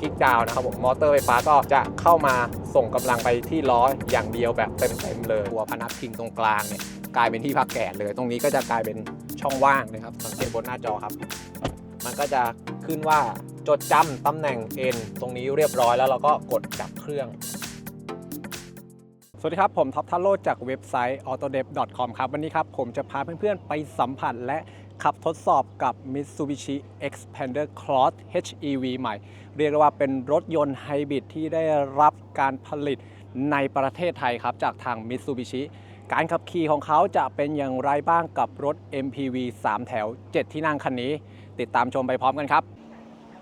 คลิกดาวน์นะครับผมมอเตอร์ไฟฟ้าก็จะเข้ามาส่งกำลังไปที่ล้ออย่างเดียวแบบเต็มๆเลยตัวพนักพิงตรงกลางเนี่ยกลายเป็นที่พักแขนเลย ตรงนี้ก็จะกลายเป็นช่องว่างนะครับ สังเกตบนหน้าจอครับ มันก็จะขึ้นว่าจดจำตำแหน่ง N ตรงนี้เรียบร้อยแล้วเราก็กดจับเครื่องสวัสดีครับ ผมท็อปทัลโลจากเว็บไซต์ autodev.com ครับ วันนี้ครับ ผมจะพาเพื่อนๆ ไปสัมผัสและ ขับทดสอบกับ Mitsubishi Xpander Cross HEV ใหม่ เรียกว่าเป็นรถยนต์ไฮบริดที่ได้รับการผลิตในประเทศไทยครับ จากทาง Mitsubishi การขับขี่ของเขาจะเป็นอย่างไรบ้างกับรถ MPV 3 แถว 7 ที่นั่งคันนี้ ติดตามชมไปพร้อมกันครับ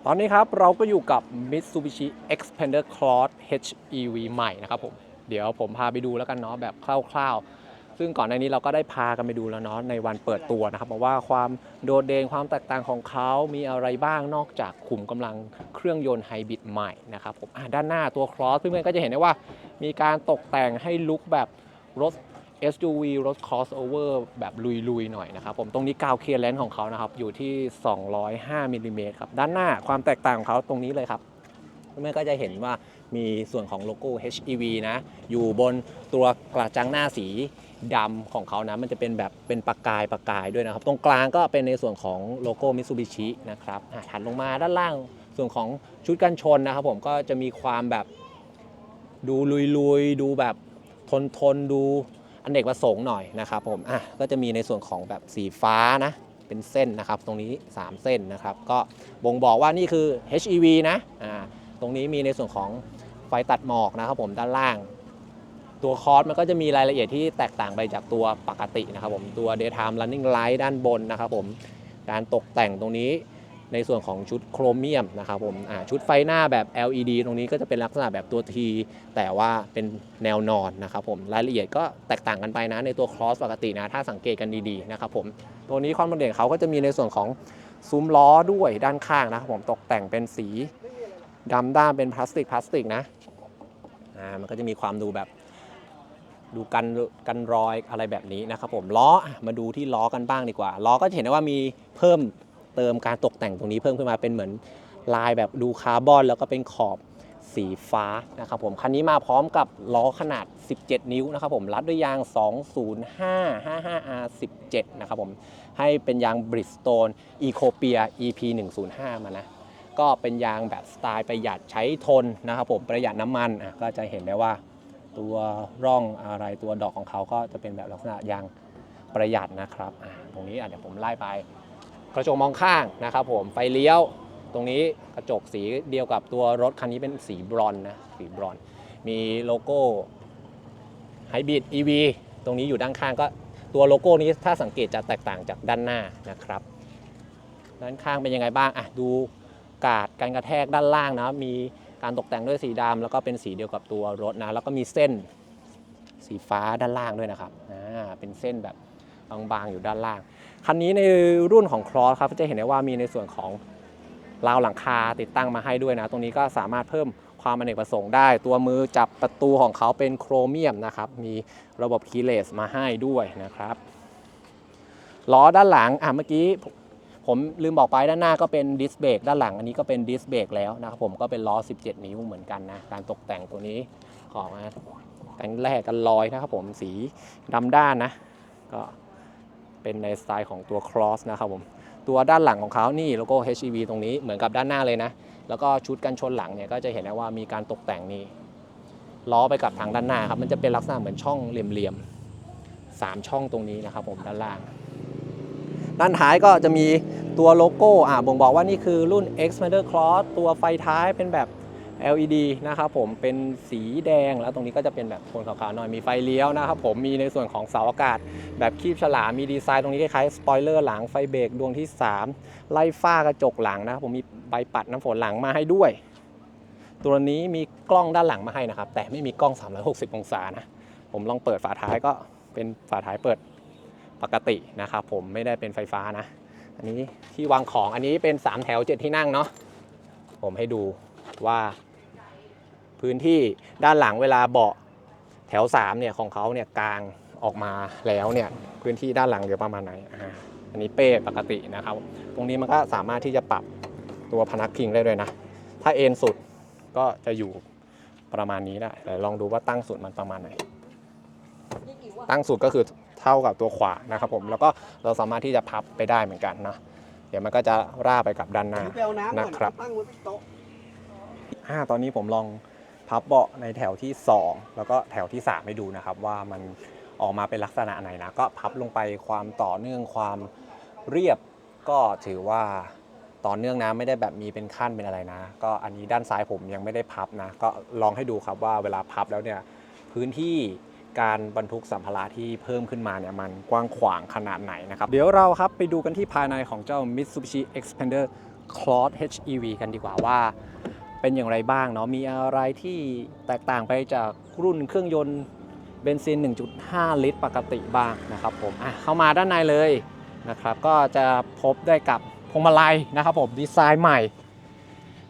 ตอนนี้ครับเราก็อยู่กับ Mitsubishi Xpander Cross HEV ใหม่นะครับผม เดี๋ยวผมพาไปดูแล้วกันเนาะแบบคร่าว ๆ ซึ่งก่อนหน้านี้เราก็ได้พากันไปดูแล้วเนาะในวันเปิดตัวนะครับบอกว่าความโดดเด่นความแตกต่างของเขามีอะไรบ้างนอกจากขุมกำลังเครื่องยนต์ไฮบริดใหม่นะครับผมด้านหน้าตัว Cross เพื่อนๆก็จะเห็นได้ว่า มีการตกแต่งให้ลุคแบบรถ SUV รถ crossover แบบลุย ๆ หน่อยนะครับผมตรงนี้กาวเคลียร์เลนส์ของเขานะครับ อยู่ที่ 205มิลลิเมตรครับ ด้านหน้าความแตกต่างของเขาตรงนี้เลยครับเพื่อนๆก็จะเห็นว่ามีส่วนของโลโก้ HEV นะ อยู่บนตัวกระจังหน้าสี ดำของเขานะมันจะเป็นแบบเป็นประกายประกายด้วยนะครับ ตรงกลางก็เป็นในส่วนของโลโก้ Mitsubishi นะครับถัดลงมาด้านล่างส่วนของชุดกันชนนะครับ ผมก็จะมีความแบบดูลุยๆ ดูแบบทนทนดูอนเนกประสงค์หน่อยนะครับผมอะก็จะมีในส่วนของแบบสีฟ้านะเป็นเส้นนะครับ ตรงนี้ 3 เส้นนะครับ ก็บ่งบอกว่านี่คือ HEV นะอ่าตรงนี้มีในส่วนของไฟตัดหมอกนะครับผมด้านล่าง ตัวคอร์สมันก็จะมีรายละเอียดที่แตกต่างไปจากตัวปกตินะครับผมตัว daytime running light ด้านบนนะครับผมการตกแต่งตรงนี้ในส่วนของชุดโครเมียมนะครับผมชุดไฟหน้าแบบ LED ตรงนี้ก็จะเป็นลักษณะแบบตัว T แต่ว่าเป็นแนวนอนนะครับผมรายละเอียดก็แตกต่างกันไปนะในตัวครอสปกตินะ ถ้าสังเกตกันดีๆนะครับผมตัวนี้ความโดดเด่นเขาก็จะมีในส่วนของซุ้มล้อด้วยด้านข้างนะครับผมตกแต่งเป็นสีดำด้านเป็นพลาสติกพลาสติกนะมันก็จะมีความดูแบบ ดูกันกันรอยอะไรแบบนี้นะครับผมล้อมาดูที่ล้อกันบ้างดีกว่าล้อก็จะเห็นได้ว่ามีเพิ่มเติมการตกแต่งตรงนี้เพิ่มขึ้นมาเป็นเหมือนลายแบบดูคาร์บอน แล้วก็เป็นขอบสีฟ้านะครับผมคันนี้มาพร้อมกับล้อขนาด 17 นิ้วนะครับผมรัดด้วยยาง 205 55R17 นะครับผมให้เป็นยาง Bridgestone Ecopia EP 105มานะก็เป็นยางแบบสไตล์ประหยัดใช้ทนนะครับผมประหยัดน้ำมันก็จะเห็นได้ว่า ตัวร่องอะไรตัวดอกของเขาก็จะเป็นแบบลักษณะยางประหยัดนะครับตรงนี้เดี๋ยวผมไล่ไป กระจกมองข้างนะครับ ผมไฟเลี้ยว ตรงนี้กระจกสีเดียวกับตัวรถคันนี้เป็นสีบรอนนะสีบรอน มีโลโก้ไฮบริด EV ตรงนี้อยู่ด้านข้างก็ตัวโลโก้นี้ถ้าสังเกตจะแตกต่างจากด้านหน้านะครับ ด้านข้างเป็นยังไงบ้างอะดูกาดการกระแทกด้านล่างนะมี การตกแต่งด้วยสีดำแล้วก็เป็นสีเดียวกับตัวรถนะ แล้วก็มีเส้นสีฟ้าด้านล่างด้วยนะครับอ่าเป็นเส้นแบบบางๆอยู่ด้านล่าง คันนี้ในรุ่นของ Cross ครับจะเห็นได้ว่ามีในส่วนของราวหลังคาติดตั้งมาให้ด้วยนะ ตรงนี้ก็สามารถเพิ่มความอเนกประสงค์ได้ ตัวมือจับประตูของเขาเป็นโครเมียมนะครับ มีระบบคีย์เลสมาให้ด้วยนะครับ ล้อด้านหลังอะเมื่อกี้ ผมลืมบอกไปด้านหน้าก็เป็นดิสเบรกด้านหลังอันนี้ก็เป็นดิสเบรกแล้วนะครับผมก็เป็นล้อ 17 นิ้วเหมือนกันนะ การตกแต่งตัวนี้ของนะแต่งแรกกันลอยนะครับผมสีดำด้านนะ ก็เป็นในสไตล์ของตัว Cross นะครับผมตัวด้านหลังของเขานี่โลโก้ HEV ตรงนี้เหมือนกับด้านหน้าเลยนะ แล้วก็ชุดกันชนหลังเนี่ยก็จะเห็นได้ว่ามีการตกแต่งนี่ล้อไปกับทางด้านหน้าครับมันจะเป็นลักษณะเหมือนช่องเหลี่ยมๆสามช่องตรงนี้นะครับผมด้านล่าง ด้านท้ายก็จะมีตัวโลโก้อ่าบ่งบอกว่านี่คือรุ่น Xpander Cross ตัวไฟท้ายเป็นแบบ LED นะครับผมเป็นสีแดงแล้วตรงนี้ก็จะเป็นแบบโทนขาวๆหน่อยมีไฟเลี้ยวนะครับผมมีในส่วนของเสาอากาศ แบบคีบฉลามมีดีไซน์ตรงนี้คล้ายๆสปอยเลอร์หลังไฟเบรกดวงที่ 3 ไล่ฝ้ากระจกหลังนะครับผมมีใบปัดน้ำฝนหลังมาให้ด้วย ตัวนี้มีกล้องด้านหลังมาให้นะครับ แต่ไม่มีกล้อง 360 องศานะผมลองเปิดฝาท้ายก็เป็นฝาท้ายเปิด ปกตินะครับผมไม่ได้เป็นไฟฟ้านะ อันนี้ที่วางของอันนี้เป็น 3 แถว 7 ที่นั่งเนาะผมให้ดูว่าพื้นที่ด้านหลังเวลาเบาะแถว3เนี่ยของเขาเนี่ยกลางออกมาแล้วเนี่ยพื้นที่ด้านหลังเหลือประมาณไหนอ่าอันนี้เป้ปกตินะครับ ตรงนี้มันก็สามารถที่จะปรับตัวพนักพิงได้ด้วยนะ ถ้าเอ็นสุดก็จะอยู่ประมาณนี้ได้แต่ลองดูว่าตั้งสุดมันประมาณไหน ตั้งสุดก็คือ เท่ากับตัวขวานะครับผมแล้วก็เราสามารถที่จะพับไปได้เหมือนกันนะเดี๋ยวมันก็จะร่าไปกับด้านหน้าไปเอาน้ำก่อนนะครับตั้งไว้ที่โต๊ะอ่าตอนนี้ผมลองพับเบาะในแถวที่ 2 แล้วก็แถวที่ 3 ให้ดูนะครับ ว่ามันออกมาเป็นลักษณะไหนนะก็พับลงไปความต่อเนื่องความเรียบก็ถือว่าต่อเนื่องนะไม่ได้แบบมีเป็นขั้นเป็นอะไรนะ ก็อันนี้ด้านซ้ายผมยังไม่ได้พับนะ ก็ลองให้ดูครับว่าเวลาพับแล้วเนี่ยพื้นที่ การบรรทุกสัมภาระที่เพิ่มขึ้นมาเนี่ยมันกว้างขวางขนาดไหนนะครับ เดี๋ยวเราครับไปดูกันที่ภายในของเจ้า Mitsubishi Xpander Cross HEV กันดีกว่าว่าเป็นอย่างไรบ้างเนาะมีอะไรที่แตกต่างไปจากรุ่นเครื่องยนต์เบนซิน 1.5 ลิตร ปกติบ้างนะครับผมอะเข้ามาด้านในเลยนะครับ ก็จะพบได้กับพวงมาลัยนะครับผมดีไซน์ใหม่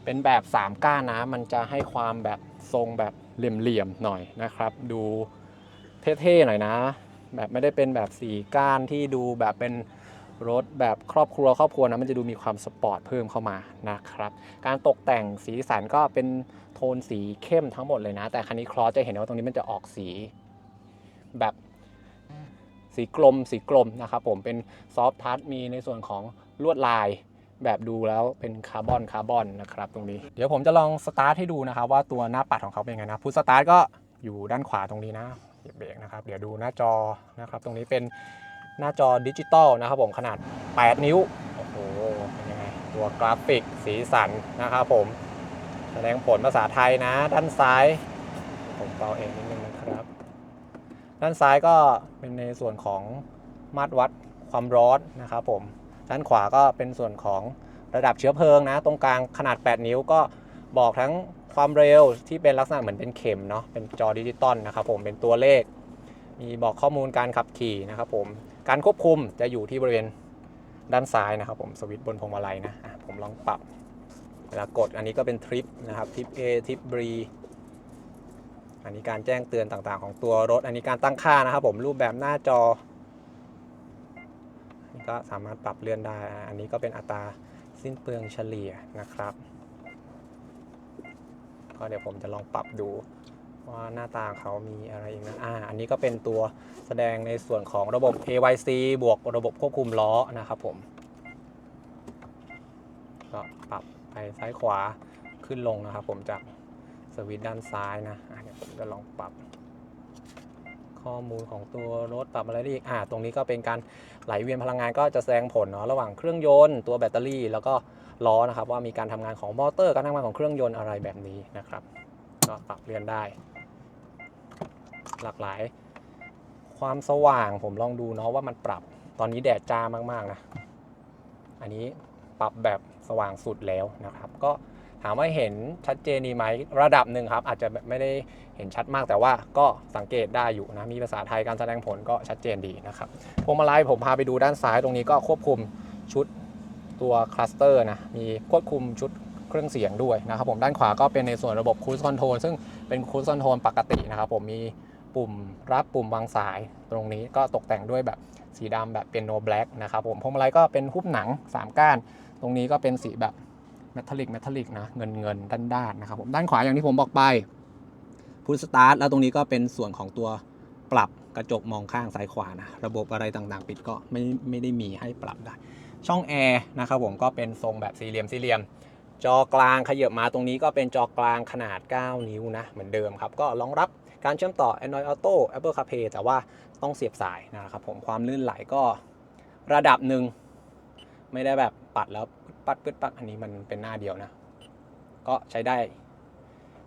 เป็นแบบ 3 ก้านนะ มันจะให้ความแบบทรงแบบเหลี่ยมๆหน่อยนะครับ ดู เท่ๆหน่อยนะ แบบไม่ได้เป็นแบบ4ก้านที่ดูแบบเป็นรถแบบครอบครัวครอบครัวนะมันจะดูมีความสปอร์ตเพิ่มเข้ามานะครับ การตกแต่งสีสันก็เป็นโทนสีเข้มทั้งหมดเลยนะ แต่คันนี้คลอสจะเห็นว่าตรงนี้มันจะออกสีแบบสีกลมสีกลมนะครับผมเป็นซอฟทัชมีในส่วนของลวดลายแบบดูแล้วเป็นคาร์บอนคาร์บอนนะครับตรงนี้ เดี๋ยวผมจะลองสตาร์ทให้ดูนะครับว่าตัวหน้าปัดของเขาเป็นยังไงนะพุทสตาร์ทก็อยู่ด้านขวาตรงนี้นะ บเบรกนะครับ เดี๋ยวดูหน้าจอนะครับ ตรงนี้เป็นหน้าจอดิจิตอลนะครับผมขนาด 8 นิ้ว โอ้โห เป็นยังไง ตัวกราฟิกสีสันนะครับผม แสดงผลภาษาไทยนะ ด้านซ้าย ผมเบาเองนิดนึงนะครับ ด้านซ้ายก็เป็นในส่วนของมาตรวัดความร้อนนะครับผม ด้านขวาก็เป็นส่วนของระดับเชื้อเพลิงนะ ตรงกลางขนาด 8 นิ้วก็บอกทั้ง ความเร็วที่เป็นลักษณะเหมือนเป็นเข็มเนาะเป็นจอดิจิตอลนะครับผมเป็นตัวเลข มีบอกข้อมูลการขับขี่นะครับผมการควบคุมจะอยู่ที่บริเวณด้านซ้ายนะครับผมสวิตช์บนพวงมาลัยนะะผมลองปรับเวลากดอันนี้ก็เป็นทริปนะครับทริป A ทริป B อันนี้การแจ้งเตือนต่างๆ ของตัวรถ อันนี้การตั้งค่านะครับผมรูปแบบหน้าจอนนี้ก็สามารถปรับเลื่อนได้ อันนี้ก็เป็นอัตราสิ้นเปลืองเฉลี่ยนะครับ ก็เดี๋ยวผมจะลองปรับดูว่าหน้าตาเขามีอะไรอีกนะอ่าอันนี้ก็เป็นตัวแสดงในส่วนของระบบ AYC บวกระบบควบคุมล้อนะครับผมก็ปรับไปซ้ายขวาขึ้นลงนะครับผมจากสวิตช์ด้านซ้ายนะอะเดี๋ยวผมจะลองปรับ ข้อมูลของตัวรถปรับอะไรได้อีกอ่าตรงนี้ก็เป็นการไหลเวียนพลังงานก็จะแสดงผลเนาะระหว่างเครื่องยนต์ตัวแบตเตอรี่ แล้วก็ ล้อนะครับว่ามีการทำงานของมอเตอร์ การทำงานของเครื่องยนต์อะไรแบบนี้นะครับก็ปรับเลื่อนได้ หลากหลาย ความสว่างผมลองดูเนาะว่ามันปรับตอนนี้แดดจ้ามากๆนะอันนี้ปรับแบบสว่างสุดแล้วนะครับ ก็ถามว่าเห็นชัดเจนดีไหมระดับหนึ่งครับ อาจจะไม่ได้เห็นชัดมากแต่ว่าก็สังเกตได้อยู่นะ มีภาษาไทยการแสดงผลก็ชัดเจนดีนะครับพวงมาลัยผมพาไปดูด้านซ้ายตรงนี้ก็ควบคุมชุด ตัวคลัสเตอร์นะมีควบคุมชุดเครื่องเสียงด้วยนะครับผมด้านขวาก็เป็นในส่วนระบบคู i คอนโทรลซึ่งเป็นคู i คอนโทรลปกตินะครับผมมีปุ่มรับปุ่มวางสายตรงนี้ก็ตกแต่งด้วยแบบสีดำแบบเป็นโนแบล็กนะครับผมพวงมาลัยก็เป็นหุ้มหนัง 3 ก้าน ตรงนี้ก็เป็นสีแบบเมทัลลิกเมทัลลิกนะเงินเงินด้านด้านๆนะครับผมด้านขวาอย่างที่ผมบอกไปพุทสตาร์ทแล้วตรงนี้ก็เป็นส่วนของตัวปรับกระจกมองข้างซ้ายขวานะระบบอะไรต่างๆ ปิดก็ไม่ไม่ได้มีให้ปรับได้ ช่องแอร์นะครับผมก็เป็นทรงแบบสี่เหลี่ยมสี่เหลี่ยม จอกลางขยับมาตรงนี้ก็เป็นจอกลางขนาด 9 นิ้วนะ เหมือนเดิมครับ ก็รองรับการเชื่อมต่อ Android Auto Apple CarPlay แต่ว่าต้องเสียบสายนะครับผมความลื่นไหลก็ระดับหนึ่ง ไม่ได้แบบปัดแล้วปึ๊ดปัดปึ๊ดปัดอันนี้มันเป็นหน้าเดียวนะ ก็ใช้ได้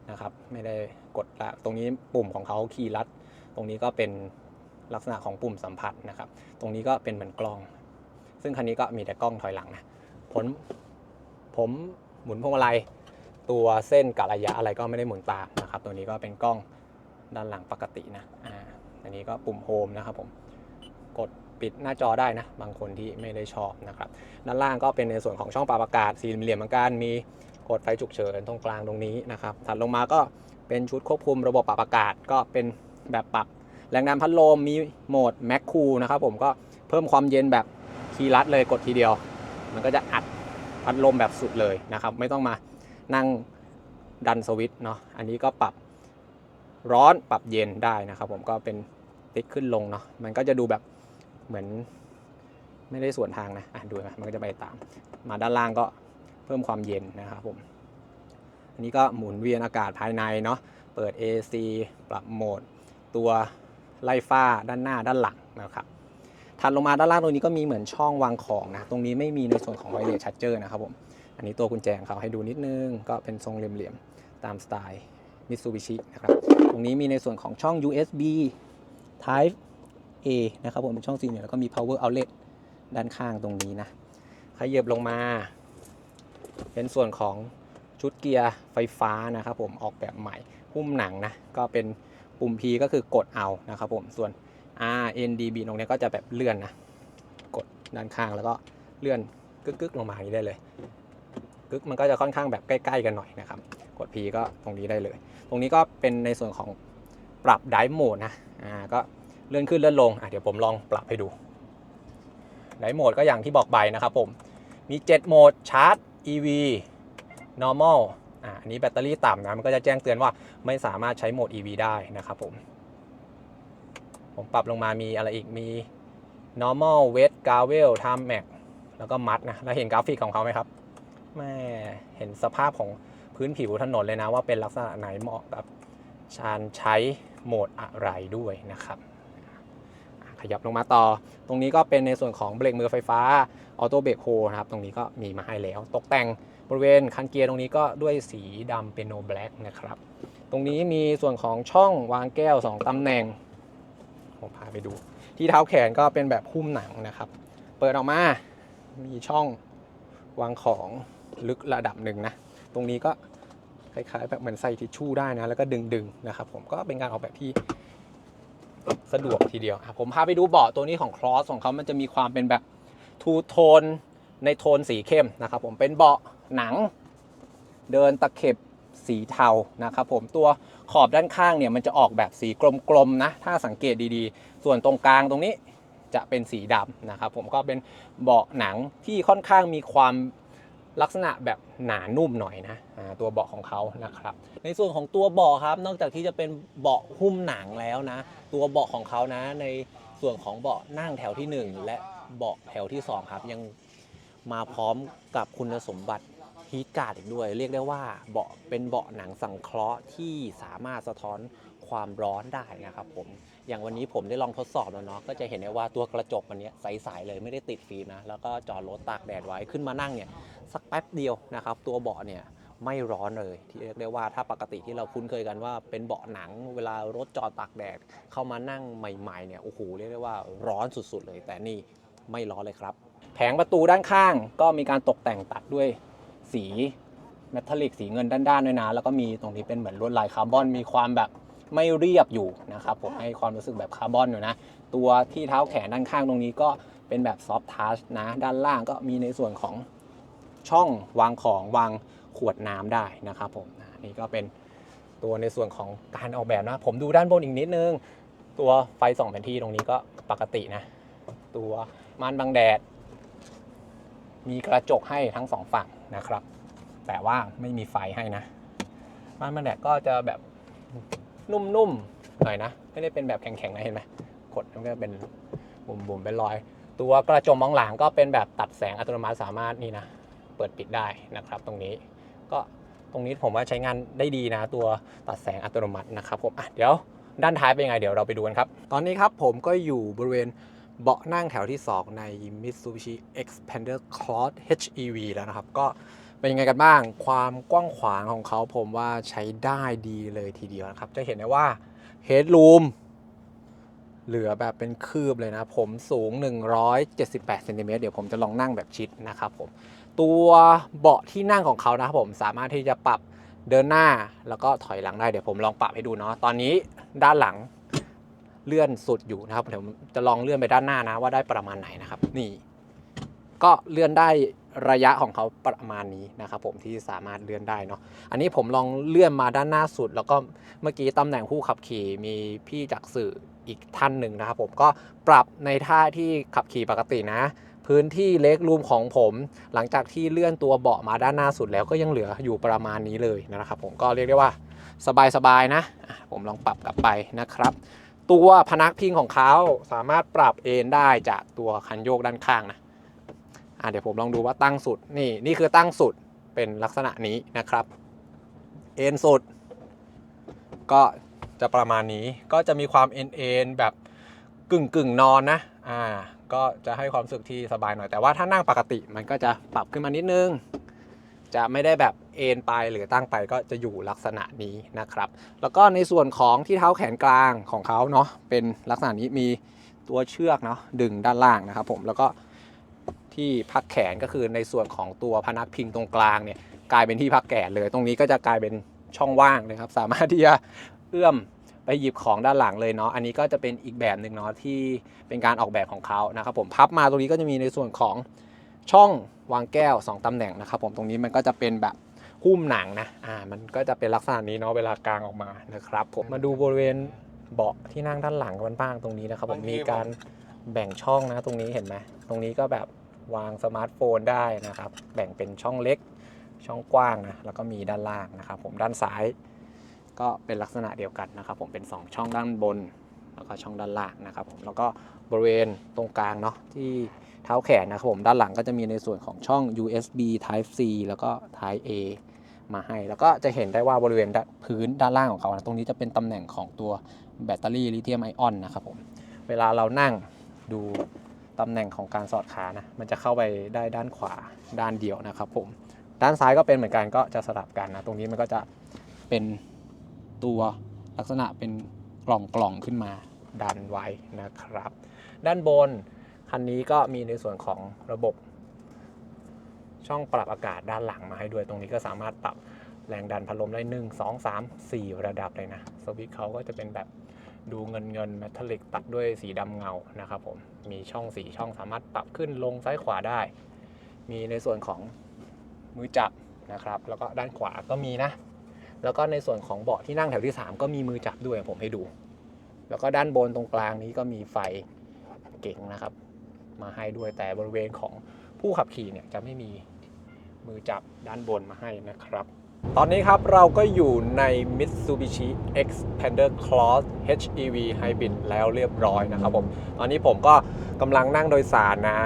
นะครับ ไม่ได้กดละตรงนี้ปุ่มของเขาคีย์ลัด ตรงนี้ก็เป็นลักษณะของปุ่มสัมผัสนะครับ ตรงนี้ก็เป็นเหมือนกล้อง ซึ่งคันนี้ก็มีแต่กล้องถอยหลังนะผลผมหมุนพวงมาลัยตัวเส้นกับระยะอะไรก็ไม่ได้หมุนตามนะครับ ตัวนี้ก็เป็นกล้องด้านหลังปกตินะอ่าอันนี้ก็ปุ่มโฮมนะครับผมกดปิดหน้าจอได้นะ บางคนที่ไม่ได้ชอบนะครับ ด้านล่างก็เป็นในส่วนของช่องปรับอากาศสี่เหลี่ยมเหมือนกันมีกดไฟฉุกเฉินตรงกลางตรงนี้นะครับถัดลงมาก็เป็นชุดควบคุมระบบปรับอากาศก็เป็นแบบปรับแรงดันพัดลมมีโหมดแม็กคูลนะครับผมก็เพิ่มความเย็นแบบ คีย์ลัดเลยกดทีเดียว มันก็จะอัดพัดลมแบบสุดเลยนะครับ ไม่ต้องมานั่งดันสวิตช์เนาะอันนี้ก็ปรับร้อนปรับเย็นได้นะครับ ผมก็เป็นติ๊กขึ้นลงเนาะมันก็จะดูแบบเหมือนไม่ได้ส่วนทางนะอะดูนะมันก็จะไปตาม มาด้านล่างก็เพิ่มความเย็นนะครับผมอันนี้ก็หมุนเวียนอากาศภายในเนาะเปิด AC ปรับโหมด ตัวไล่ฟ้าด้านหน้าด้านหลังนะครับ ถัดลงมาด้านล่างตรงนี้ก็มีเหมือนช่องวางของนะ ตรงนี้ไม่มีในส่วนของไวเลสชั r เจอร์นะครับผม อันนี้ตัวกุญแจของเขาให้ดูนิดนึง ก็เป็นทรงเหลี่ยมๆ ตามสไตล์ Mitsubishi นะครับ ตรงนี้มีในส่วนของช่อง USB Type A นะครับผมเป็นช่องสีเหลี่ยแล้วก็มี power outlet ด้านข้างตรงนี้นะขยับลงมา เป็นส่วนของชุดเกียร์ไฟฟ้านะครับผมออกแบบใหม่หุ้มหนังนะก็เป็นปุ่ม P ก็คือกดเอานะครับผมส่วน R N D B ตรงนี้ก็จะแบบเลื่อนนะ กดด้านข้างแล้วก็เลื่อนกึกๆลงมาอย่างนี้ได้เลยกึกมันก็จะค่อนข้างแบบใกล้ๆกันหน่อยนะครับ กด P ก็ตรงนี้ได้เลย ตรงนี้ก็เป็นในส่วนของปรับไดโหมดนะอ่าก็เลื่อนขึ้นเลื่อนลงอะเดี๋ยวผมลองปรับให้ดูไดโหมดก็อย่างที่บอกไปนะครับผมมี 7 โหมดชาร์จ EV normal อ่าอันนี้แบตเตอรี่ต่ำนะมันก็จะแจ้งเตือนว่าไม่สามารถใช้โหมด EV ได้นะครับผม ผมปรับลงมามีอะไรอีกมี normal wet gravel time max แล้วก็มัดนะแล้วเห็นกราฟิกของเขาไหมครับแม่เห็นสภาพของพื้นผิวถนนเลยนะว่าเป็นลักษณะไหนเหมาะกับชานใช้โหมดอะไรด้วยนะครับ ขยับลงมาต่อ ตรงนี้ก็เป็นในส่วนของเบรกมือไฟฟ้าออโต้เบรกโฮนะครับ ตรงนี้ก็มีมาให้แล้ว ตกแต่งบริเวณคันเกียร์ตรงนี้ก็ด้วยสีดำเป็นโนแบล็กนะครับ ตรงนี้มีส่วนของช่องวางแก้ว 2ตำแหน่ง ผมพาไปดู ที่เท้าแขนก็เป็นแบบหุ้มหนังนะครับ เปิดออกมา มีช่องวางของลึกระดับหนึ่งนะ ตรงนี้ก็คล้ายๆ แบบเหมือนใส่ทิชชู่ได้นะ แล้วก็ดึงๆนะครับ ผมก็เป็นการออกแบบที่สะดวกทีเดียวผมพาไปดูเบาะตัวนี้ของครอสของเขามันจะมีความเป็นแบบทูโทนในโทนสีเข้มนะครับ ผมเป็นเบาะหนัง เดินตะเข็บ สีเทานะครับผมตัวขอบด้านข้างเนี่ยมันจะออกแบบสีกลมๆนะถ้าสังเกตดีๆ ส่วนตรงกลางตรงนี้จะเป็นสีดำนะครับผมก็เป็นเบาะหนังที่ค่อนข้างมีความลักษณะแบบหนานุ่มหน่อยนะตัวเบาะของเขานะครับ ในส่วนของตัวเบาะครับ นอกจากที่จะเป็นเบาะหุ้มหนังแล้วนะ ตัวเบาะของเขานะ ในส่วนของเบาะนั่งแถวทีหนึ่1 และเบาะแถวที่ 2 ครับ ยังมาพร้อมกับคุณสมบัติ ฮีทการ์ดอีกด้วย เรียกได้ว่าเบาะเป็นเบาะหนังสังเคราะห์ที่สามารถสะท้อนความร้อนได้นะครับผม อย่างวันนี้ผมได้ลองทดสอบแล้วเนาะ ก็จะเห็นได้ว่าตัวกระจกมันเนี้ยใสๆเลยไม่ได้ติดฟิล์มนะ แล้วก็จอดรถตากแดดไว้ขึ้นมานั่งเนี่ยสักแป๊บเดียวนะครับ ตัวเบาะเนี่ยไม่ร้อนเลย ที่เรียกได้ว่าถ้าปกติที่เราคุ้นเคยกันว่าเป็นเบาะหนัง เวลารถจอดตากแดดเข้ามานั่งใหม่ๆเนี่ยโอ้โหเรียกได้ว่าร้อนสุดๆเลย แต่นี่ไม่ร้อนเลยครับ แผงประตูด้านข้างก็มีการตกแต่งตัดด้วย สีเมทัลลิกสีเงินด้านๆด้วยนะ แล้วก็มีตรงนี้เป็นเหมือนลวดลายคาร์บอน มีความแบบไม่เรียบอยู่นะครับ ผมให้ความรู้สึกแบบคาร์บอนอยู่นะ ตัวที่เท้าแขนด้านข้างตรงนี้ก็เป็นแบบซอฟท์ทัชนะ ด้านล่างก็มีในส่วนของช่องวางของวางขวดน้ำได้นะครับผมอะนี่ก็เป็นตัวในส่วนของการออกแบบนะ ผมดูด้านบนอีกนิดนึง ตัวไฟสองแผนที่ตรงนี้ก็ปกตินะ ตัวม่านบังแดด มีกระจกให้ทั้งสองฝั่งนะครับ แต่ว่าไม่มีไฟให้นะม่านบังแดดก็จะแบบนุ่มๆหน่อยนะ ไม่ได้เป็นแบบแข็งๆนะเห็นไหมกดมันก็เป็นบุ๋มๆเป็นรอย ตัวกระจกมองหลังก็เป็นแบบตัดแสงอัตโนมัติสามารถนี่นะเปิดปิดได้นะครับ ตรงนี้ก็ตรงนี้ผมว่าใช้งานได้ดีนะ ตัวตัดแสงอัตโนมัตินะครับผมอะเดี๋ยวด้านท้ายเป็นยังไงเดี๋ยวเราไปดูกันครับ ตอนนี้ครับผมก็อยู่บริเวณ เบาะนั่งแถวที่ 2 ใน Mitsubishi Xpander Cross HEV แล้วนะครับ ก็เป็นยังไงกันบ้าง ความกว้างขวางของเขาผมว่าใช้ได้ดีเลยทีเดียวนะครับ จะเห็นได้ว่า Headroom เหลือแบบเป็นคืบเลยนะ ผมสูง 178เซนติเมตรเดี๋ยวผมจะลองนั่งแบบชิดนะครับผม ตัวเบาะที่นั่งของเขานะครับผมสามารถที่จะปรับเดินหน้าแล้วก็ถอยหลังได้เดี๋ยวผมลองปรับให้ดูเนาะตอนนี้ด้านหลัง เลื่อนสุดอยู่นะครับเดี๋ยวผมจะลองเลื่อนไปด้านหน้านะว่าได้ประมาณไหนนะครับ นี่ ก็เลื่อนได้ระยะของเขาประมาณนี้นะครับผมที่สามารถเลื่อนได้เนาะอันนี้ผมลองเลื่อนมาด้านหน้าสุด แล้วก็เมื่อกี้ตำแหน่งผู้ขับขี่มีพี่จากสื่ออีกท่านหนึ่งนะครับ ผมก็ปรับในท่าที่ขับขี่ปกตินะ พื้นที่เล็กรูมของผม หลังจากที่เลื่อนตัวเบาะมาด้านหน้าสุดแล้วก็ยังเหลืออยู่ประมาณนี้เลยนะครับ ผมก็เรียกได้ว่าสบายๆนะ ผมลองปรับกลับไปนะครับ ตัวพนักพิงของเขาสามารถปรับเอนได้จากตัวคันโยกด้านข้างนะอะเดี๋ยวผมลองดูว่าตั้งสุดนี่นี่คือตั้งสุดเป็นลักษณะนี้นะครับ เอนสุด ก็จะประมาณนี้ก็จะมีความเอนเอนแบบกึ่งกึ่งนอนนะอ่าก็จะให้ความรู้สึกที่สบายหน่อยแต่ว่าถ้านั่งปกติมันก็จะปรับขึ้นมานิดนึง จะไม่ได้แบบ เอนไปหรือตั้งไปก็จะอยู่ลักษณะนี้นะครับ แล้วก็ในส่วนของที่เท้าแขนกลางของเขาเนาะเป็นลักษณะนี้มีตัวเชือกเนาะดึงด้านล่างนะครับผมแล้วก็ที่พักแขนก็คือในส่วนของตัวพนักพิงตรงกลางเนี่ยกลายเป็นที่พักแขนเลย ตรงนี้ก็จะกลายเป็นช่องว่างเลยครับ สามารถที่จะเอื้อมไปหยิบของด้านหลังเลยเนาะอันนี้ก็จะเป็นอีกแบบหนึ่งเนาะที่เป็นการออกแบบของเขานะครับผมพับมาตรงนี้ก็จะมีในส่วนของช่องวางแก้ว 2 ตำแหน่งนะครับผมตรงนี้มันก็จะเป็นแบบ หุ้มหนังนะ อ่า มันก็จะเป็นลักษณะนี้เนาะเวลากางออกมานะครับ ผม มาดูบริเวณเบาะที่นั่งด้านหลังกันบ้างตรงนี้นะครับผม มีการแบ่งช่องนะตรงนี้เห็นไหม ตรงนี้ก็แบบวางสมาร์ทโฟนได้นะครับ แบ่งเป็นช่องเล็ก ช่องกว้างนะ แล้วก็มีด้านล่างนะครับผม ด้านซ้าย ก็เป็นลักษณะเดียวกันนะครับผม เป็น 2 ช่องด้านบน แล้วก็ช่องด้านล่างนะครับผม แล้วก็บริเวณตรงกลางเนาะที่เท้าแขนนะครับผม ด้านหลังก็จะมีในส่วนของช่อง USB Type C แล้วก็ Type A มาให้ แล้วก็จะเห็นได้ว่าบริเวณด้านพื้นด้านล่างของเขานะตรงนี้จะเป็นตำแหน่งของตัวแบตเตอรี่ลิเธียมไอออนนะครับผมเวลาเรานั่งดูตำแหน่งของการสอดขานะมันจะเข้าไปได้ด้านขวาด้านเดียวนะครับผมด้านซ้ายก็เป็นเหมือนกันก็จะสลับกันนะตรงนี้มันก็จะเป็นตัวลักษณะเป็นกล่องกล่องขึ้นมาดันไว้นะครับ ด้านบนคันนี้ก็มีในส่วนของระบบ ช่องปรับอากาศด้านหลังมาให้ด้วยตรงนี้ก็สามารถปรับแรงดันพัดลมได้1 2 3 4 ระดับเลยนะสวิตช์เขาก็จะเป็นแบบดูเงินเงินเมทัลลิกตัดด้วยสีดำเงานะครับผมมีช่องสีช่องสามารถปรับขึ้นลงซ้ายขวาได้ มีในส่วนของมือจับนะครับ แล้วก็ด้านขวาก็มีนะ แล้วก็ในส่วนของเบาะที่นั่งแถวที่ 3 ก็มีมือจับด้วยผมให้ดู แล้วก็ด้านบนตรงกลางนี้ก็มีไฟเก๋งนะครับ มาให้ด้วยแต่บริเวณของผู้ขับขี่เนี่ยจะไม่มี มือจับด้านบนมาให้นะครับ ตอนนี้ครับเราก็อยู่ใน Mitsubishi Xpander Cross HEV Hybrid แล้วเรียบร้อยนะครับผม ตอนนี้ผมก็กำลังนั่งโดยสารนะ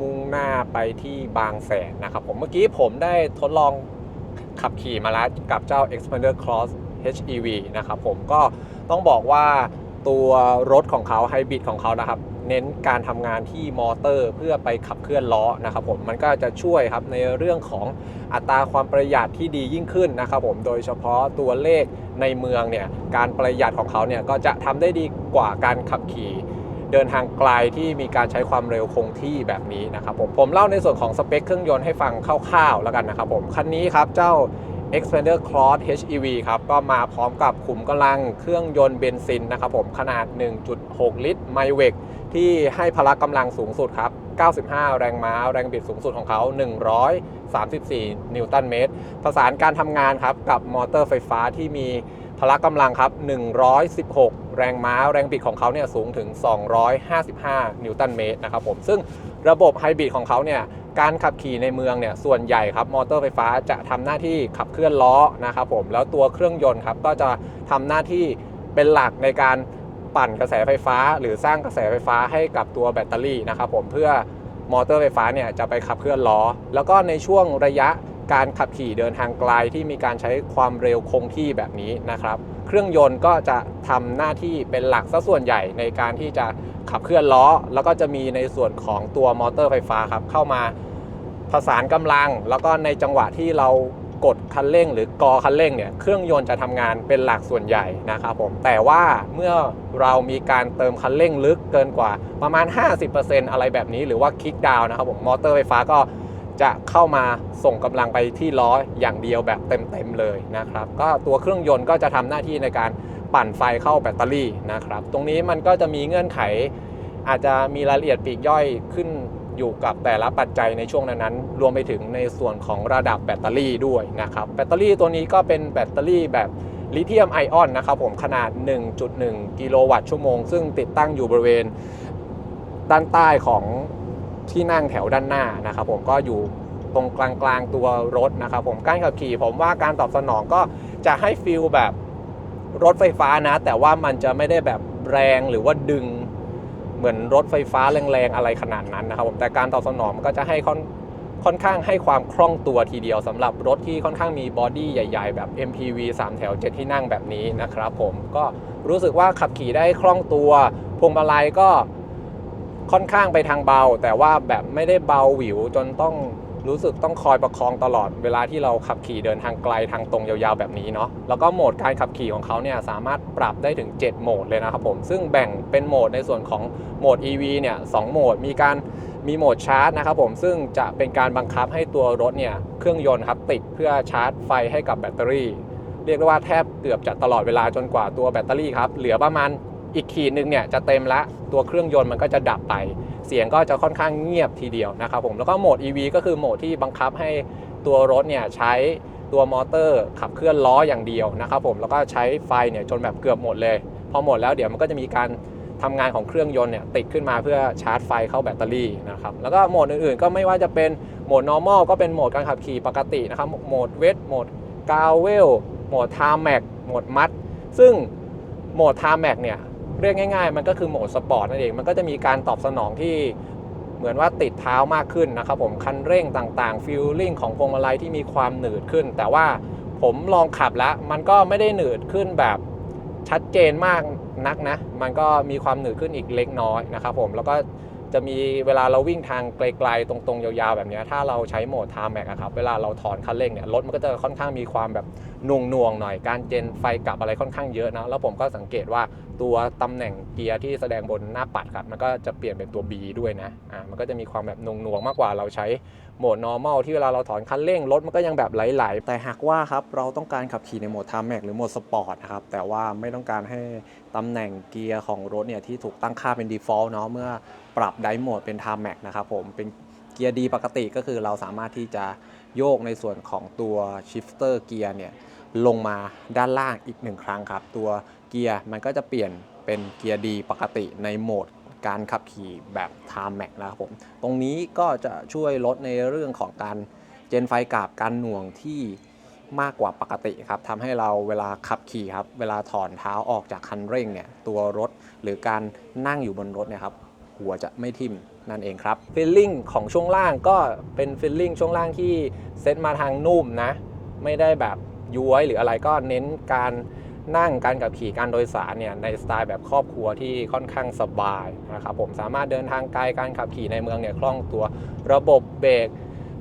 มุ่งหน้าไปที่บางแสนนะครับผม เมื่อกี้ผมได้ทดลองขับขี่มาแล้วกับเจ้า Xpander Cross HEV นะครับผมก็ต้องบอกว่าตัวรถของเขาไฮบริดของเขานะครับ เน้นการทำงานที่มอเตอร์ เพื่อไปขับเคลื่อนล้อนะครับผมมันก็จะช่วยครับในเรื่องของอัตราความประหยัดที่ดียิ่งขึ้นนะครับผมโดยเฉพาะตัวเลขในเมืองเนี่ยการประหยัดของเขาเนี่ยก็จะทำได้ดีกว่าการขับขี่เดินทางไกลที่มีการใช้ความเร็วคงที่แบบนี้นะครับผมผมเล่าในส่วนของสเปคเครื่องยนต์ให้ฟังคร่าวๆแล้วกันนะครับผมคันนี้ครับเจ้า Xpander Cross HEV ครับก็มาพร้อมกับขุมกำลังเครื่องยนต์เบนซินนะครับผมขนาด 1.6 ลิตรไมเวก ที่ให้พละกำลังสูงสุดครับ 95 แรงม้า แรงบิดสูงสุดของเขา 134 นิวตันเมตร ประสานการทำงานครับกับมอเตอร์ไฟฟ้าที่มีพละกำลังครับ 116 แรงม้า แรงบิดของเขาเนี่ยสูงถึง 255 นิวตันเมตรนะครับผม ซึ่งระบบไฮบริดของเขาเนี่ยการขับขี่ในเมืองเนี่ยส่วนใหญ่ครับมอเตอร์ไฟฟ้าจะทำหน้าที่ขับเคลื่อนล้อนะครับผมแล้วตัวเครื่องยนต์ครับก็จะทำหน้าที่เป็นหลักในการ ปั่นกระแสไฟฟ้า หรือสร้างกระแสไฟฟ้าให้กับตัวแบตเตอรี่นะครับผมเพื่อมอเตอร์ไฟฟ้าเนี่ยจะไปขับเคลื่อนล้อ แล้วก็ในช่วงระยะการขับขี่เดินทางไกลที่มีการใช้ความเร็วคงที่แบบนี้นะครับ เครื่องยนต์ก็จะทำหน้าที่เป็นหลักซะส่วนใหญ่ในการที่จะขับเคลื่อนล้อ แล้วก็จะมีในส่วนของตัวมอเตอร์ไฟฟ้าครับเข้ามาผสานกำลัง แล้วก็ในจังหวะที่เรา กดคันเร่ง หรือกอคันเร่งเนี่ยเครื่องยนต์จะทำงานเป็นหลักส่วนใหญ่นะครับผมแต่ว่าเมื่อเรามีการเติมคันเร่งลึกเกินกว่าประมาณ 50%อะไรแบบนี้หรือว่าคลิกดาวนะครับผมมอเตอร์ไฟฟ้าก็จะเข้ามาส่งกำลังไปที่ล้ออย่างเดียวแบบเต็มๆเลยนะครับ ก็ตัวเครื่องยนต์ก็จะทำหน้าที่ในการปั่นไฟเข้าแบตเตอรี่นะครับ ตรงนี้มันก็จะมีเงื่อนไข อาจจะมีรายละเอียดปีกย่อยขึ้น อยู่กับแต่ละปัจจัยในช่วงนั้นๆรวมไปถึงในส่วนของระดับแบตเตอรี่ด้วยนะครับแบตเตอรี่ตัวนี้ก็เป็นแบตเตอรี่แบบลิเธียมไอออนนะครับผมขนาด 1.1 กิโลวัตต์ชั่วโมง ซึ่งติดตั้งอยู่บริเวณด้านใต้ของที่นั่งแถวด้านหน้านะครับผมก็อยู่ตรงกลางๆตัวรถนะครับผมการขับขี่ผมว่าการตอบสนองก็จะให้ฟิลแบบรถไฟฟ้านะ แต่ว่ามันจะไม่ได้แบบแรงหรือว่าดึง เหมือนรถไฟฟ้าแรงๆอะไรขนาดนั้นนะครับผมแต่การตอบสนองมันก็จะให้ค่อนค่อนข้างให้ความคล่องตัวทีเดียวสำหรับรถที่ค่อนข้างมีบอดี้ใหญ่ ๆ แบบ MPV 3 แถว 7 ที่นั่งแบบนี้นะครับผมก็รู้สึกว่าขับขี่ได้คล่องตัวพวงมาลัยก็ค่อนข้างไปทางเบา แต่ว่าแบบไม่ได้เบาหวิวจนต้อง รู้สึกต้องคอยประคองตลอดเวลาที่เราขับขี่เดินทางไกลทางตรงยาวๆแบบนี้เนาะแล้วก็โหมดการขับขี่ของเขาเนี่ยสามารถปรับได้ถึง 7 โหมดเลยนะครับผม ซึ่งแบ่งเป็นโหมดในส่วนของโหมด EV เนี่ยสองโหมดมีการมีโหมดชาร์จนะครับผมซึ่งจะเป็นการบังคับให้ตัวรถเนี่ยเครื่องยนต์ครับติดเพื่อชาร์จไฟให้กับแบตเตอรี่ เรียกได้ว่าแทบเกือบจะตลอดเวลาจนกว่าตัวแบตเตอรี่ครับเหลือประมาณอีกขีดหนึ่งเนี่ยจะเต็มละตัวเครื่องยนต์มันก็จะดับไป เสียงก็จะค่อนข้างเงียบทีเดียวนะครับผมแล้วก็โหมด EV ก็คือโหมดที่บังคับให้ตัวรถเนี่ยใช้ตัวมอเตอร์ขับเคลื่อนล้ออย่างเดียวนะครับผมแล้วก็ใช้ไฟเนี่ยจนแบบเกือบหมดเลย พอหมดแล้วเดี๋ยวมันก็จะมีการทำงานของเครื่องยนต์เนี่ยติดขึ้นมาเพื่อชาร์จไฟเข้าแบตเตอรี่นะครับแล้วก็โหมดอื่นๆ ก็ไม่ว่าจะเป็นโหมด normal ก็เป็นโหมดการขับขี่ปกตินะครับโหมดเวทโหมดกาวเวลโหมดทาร์แม็กโหมดมัดซึ่งโหมดทาร์แม็กเนี่ย เรียกง่ายๆ มันก็คือโหมดสปอร์ตนั่นเอง มันก็จะมีการตอบสนองที่เหมือนว่าติดเท้ามากขึ้นนะครับผมคันเร่งต่างๆฟิลลิ่งของพวงมาลัยที่มีความหนืดขึ้น แต่ว่าผมลองขับแล้ว มันก็ไม่ได้หนืดขึ้นแบบชัดเจนมากนักนะ มันก็มีความหนืดขึ้นอีกเล็กน้อยนะครับผมแล้วก็ จะมีเวลาเราวิ่งทางไกลๆ ตรงๆ ยาวๆ แบบนี้ถ้าเราใช้โหมด Time Max อะครับ เวลาเราถอนคันเร่งเนี่ยรถมันก็จะค่อนข้างมีความแบบหน่วงนวงๆหน่อยการเจนไฟกลับอะไรค่อนข้างเยอะนะ แล้วผมก็สังเกตว่าตัวตำแหน่งเกียร์ที่แสดงบนหน้าปัดครับ มันก็จะเปลี่ยนเป็นตัว B ด้วยนะอ่ามันก็จะมีความแบบนุ่งน่วงๆมากกว่าเราใช้ โหมด normal ที่เวลาเราถอนคันเร่งรถมันก็ยังแบบไหลๆ แต่หากว่าครับเราต้องการขับขี่ในโหมด Time Max หรือโหมดสปอร์ตนะครับ แต่ว่าไม่ต้องการให้ตำแหน่งเกียร์ของรถเนี่ยที่ถูกตั้งค่าเป็น default เนาะเมื่อปรับไดโหมดเป็น Time Max นะครับผมเป็นเกียร์ดีปกติก็คือเราสามารถที่จะโยกในส่วนของตัว shifter เกียร์เนี่ยลงมาด้านล่างอีกหนึ่งครั้งครับ ตัวเกียร์มันก็จะเปลี่ยนเป็นเกียร์ดีปกติในโหมด การขับขี่แบบ Time Max นะครับผม ตรงนี้ก็จะช่วยลดในเรื่องของการเจนไฟกราบการหน่วงที่มากกว่าปกติครับทำให้เราเวลาขับขี่ครับ เวลาถอนเท้าออกจากคันเร่งเนี่ยตัวรถหรือการนั่งอยู่บนรถเนี่ยครับหัวจะไม่ทิ่มนั่นเองครับฟีลลิ่งของช่วงล่างก็เป็นฟีลลิ่งช่วงล่างที่เซตมาทางนุ่มนะ ไม่ได้แบบย้วยหรืออะไรก็เน้นการ นั่งการขับขี่การโดยสารเนี่ยในสไตล์แบบครอบครัวที่ค่อนข้างสบายนะครับผมสามารถเดินทางไกลการขับขี่ในเมืองเนี่ยคล่องตัวระบบเบรก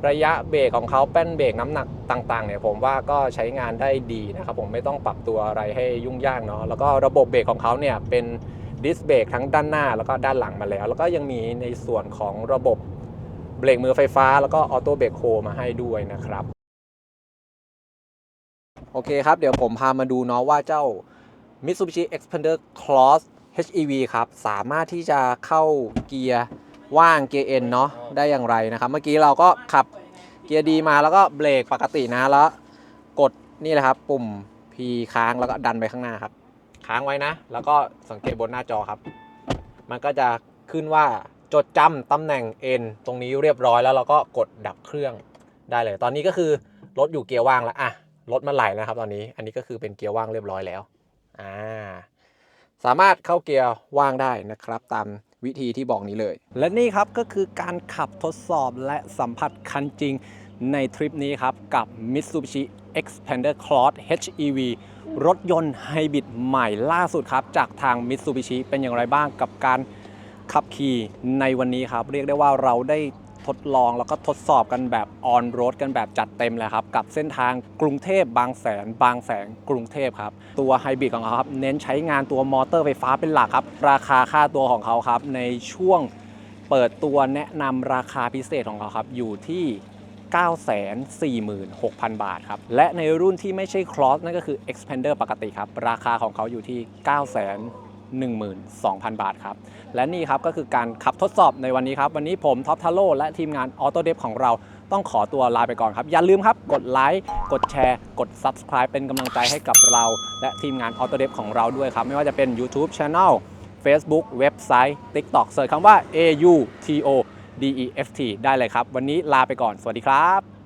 ระยะเบรกของเขาแป้นเบรกน้ำหนักต่างๆเนี่ยผมว่าก็ใช้งานได้ดีนะครับผมไม่ต้องปรับตัวอะไรให้ยุ่งยากเนาะแล้วก็ระบบเบรกของเขาเนี่ยเป็นดิสเบรกทั้งด้านหน้าแล้วก็ด้านหลังมาแล้ว แล้วก็ยังมีในส่วนของระบบเบรกมือไฟฟ้า แล้วก็ออโต้เบรกโฮมาให้ด้วยนะครับ โอเคครับ เดี๋ยวผมพามาดูเนาะว่าเจ้า Mitsubishi Xpander Cross HEV ครับ สามารถที่จะเข้าเกียร์ว่างเกียร์ N เนาะได้อย่างไรนะครับ เมื่อกี้เราก็ขับเกียร์ดีมาแล้วก็เบรกปกตินะแล้วกดนี่แหละครับปุ่ม P ค้างแล้วก็ดันไปข้างหน้าครับ ค้างไว้นะ แล้วก็สังเกตบนหน้าจอครับ มันก็จะขึ้นว่าจดจำตำแหน่ง N ตรงนี้เรียบร้อยแล้วเราก็กดดับเครื่องได้เลย ตอนนี้ก็คือรถอยู่เกียร์ว่างแล้วอะ รถมันไหลนะครับ ตอนนี้อันนี้ก็คือเป็นเกียร์ว่างเรียบร้อยแล้วอ่าสามารถเข้าเกียร์ว่างได้นะครับ ตามวิธีที่บอกนี้เลย และนี่ครับก็คือการขับทดสอบและสัมผัสคันจริงในทริปนี้ครับ กับ Mitsubishi Xpander Cross HEV รถยนต์ไฮบริดใหม่ล่าสุดครับ จากทาง Mitsubishi เป็นอย่างไรบ้างกับการขับขี่ในวันนี้ครับ เรียกได้ว่าเราได้ ทดลองแล้วก็ทดสอบกันแบบออนโรดกันแบบจัดเต็มเลยครับ กับเส้นทางกรุงเทพบางแสน บางแสนกรุงเทพครับ ตัวไฮบริดของเขาครับ เน้นใช้งานตัวมอเตอร์ไฟฟ้าเป็นหลักครับ ราคาค่าตัวของเขาครับ ในช่วงเปิดตัวแนะนำราคาพิเศษของเขาครับ อยู่ที่946,000 บาทครับ และในรุ่นที่ไม่ใช่ Cross นั่นก็คือ Expander ปกติครับ ราคาของเขาอยู่ที่ 12,000 บาทครับ และนี่ครับก็คือการขับทดสอบในวันนี้ครับ วันนี้ผมท็อปทาโร่และทีมงาน Auto d e v ของเราต้องขอตัวลาไปก่อนครับ อย่าลืมครับ กดไลค์ กดแชร์ กด Subscribe เป็นกำลังใจให้กับเรา และทีมงาน Auto d e v ของเราด้วยครับ ไม่ว่าจะเป็น YouTube Channel Facebook เว็บไซต์ TikTok เสิร์ชคำว่า AUTO DEFT ได้เลยครับ วันนี้ลาไปก่อน สวัสดีครับ